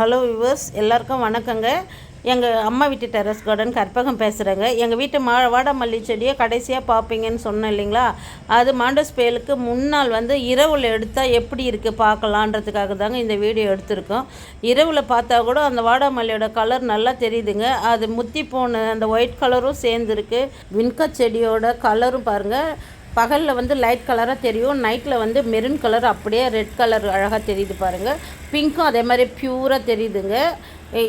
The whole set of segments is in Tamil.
ஹலோ விவர்ஸ் எல்லாருக்கும் வணக்கங்க. எங்கள் அம்மா வீட்டு டெரஸ் கார்டன் கற்பகம் பேசுகிறேங்க எங்கள் வீட்டு மா வாடாமல்லி செடியை கடைசியாக பார்ப்பீங்கன்னு சொன்னேன் இல்லைங்களா? அது மாண்டஸ் புயலுக்கு முன்னால் வந்து இரவில் எடுத்தால் எப்படி இருக்குது பார்க்கலான்றதுக்காக தாங்க இந்த வீடியோ எடுத்திருக்கோம். இரவில் பார்த்தா கூட அந்த வாடாமல்லியோட கலர் நல்லா தெரியுதுங்க. அது முத்தி போன அந்த ஒயிட் கலரும் சேர்ந்துருக்கு. வின்கா செடியோட கலரும் பாருங்கள் பகலில் வந்து லைட் கலராக தெரியும் நைட்டில் வந்து மெரூன் கலர் அப்படியே ரெட் கலர் அழகாக தெரியுது பாருங்கள் பிங்க்கும் அதே மாதிரி ப்யூராக தெரியுதுங்க.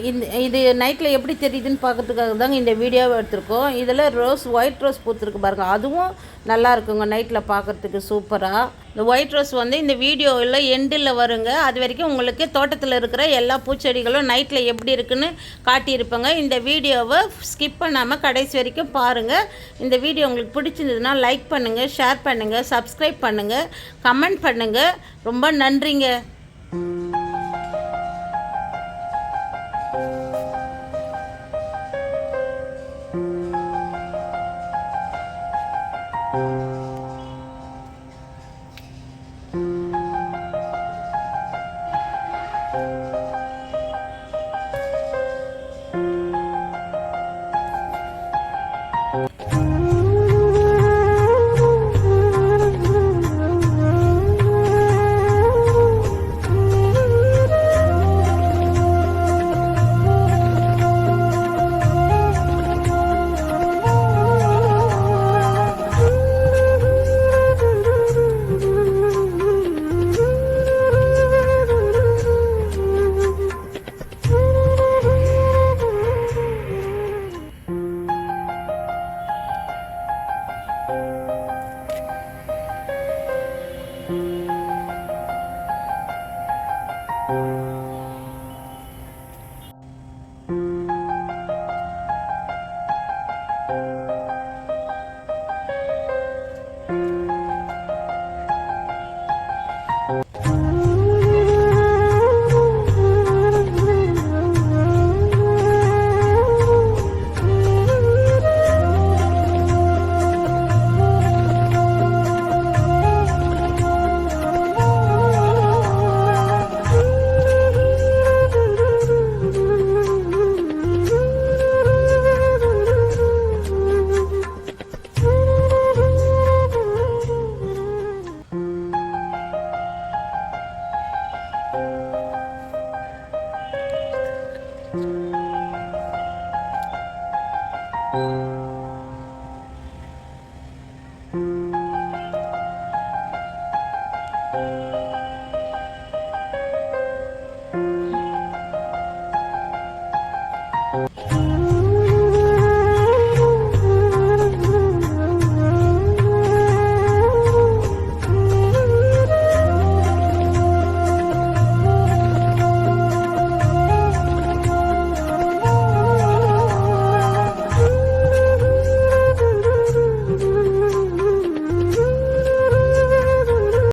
இந்த இது நைட்டில் எப்படி தெரியுதுன்னு பார்க்கறதுக்காக தாங்க இந்த வீடியோவை எடுத்திருக்கோம். இதில் ரோஸ் ஒயிட் ரோஸ் பூத்துருக்கு பாருங்கள் அதுவும் நல்லா இருக்குங்க நைட்டில் பார்க்கறதுக்கு சூப்பராக இந்த ஒயிட் ரோஸ் வந்து இந்த வீடியோவில் எண்டில் வருங்க. அது வரைக்கும் உங்களுக்கு தோட்டத்தில் இருக்கிற எல்லா பூச்செடிகளும் நைட்டில் எப்படி இருக்குன்னு காட்டியிருப்பேங்க. இந்த வீடியோவை ஸ்கிப் பண்ணாமல் கடைசி வரைக்கும் பாருங்கள் இந்த வீடியோ உங்களுக்கு பிடிச்சிருந்ததுன்னா லைக் பண்ணுங்கள் ஷேர் பண்ணுங்கள் சப்ஸ்கிரைப் பண்ணுங்கள் கமெண்ட் பண்ணுங்கள் ரொம்ப நன்றிங்க. 了。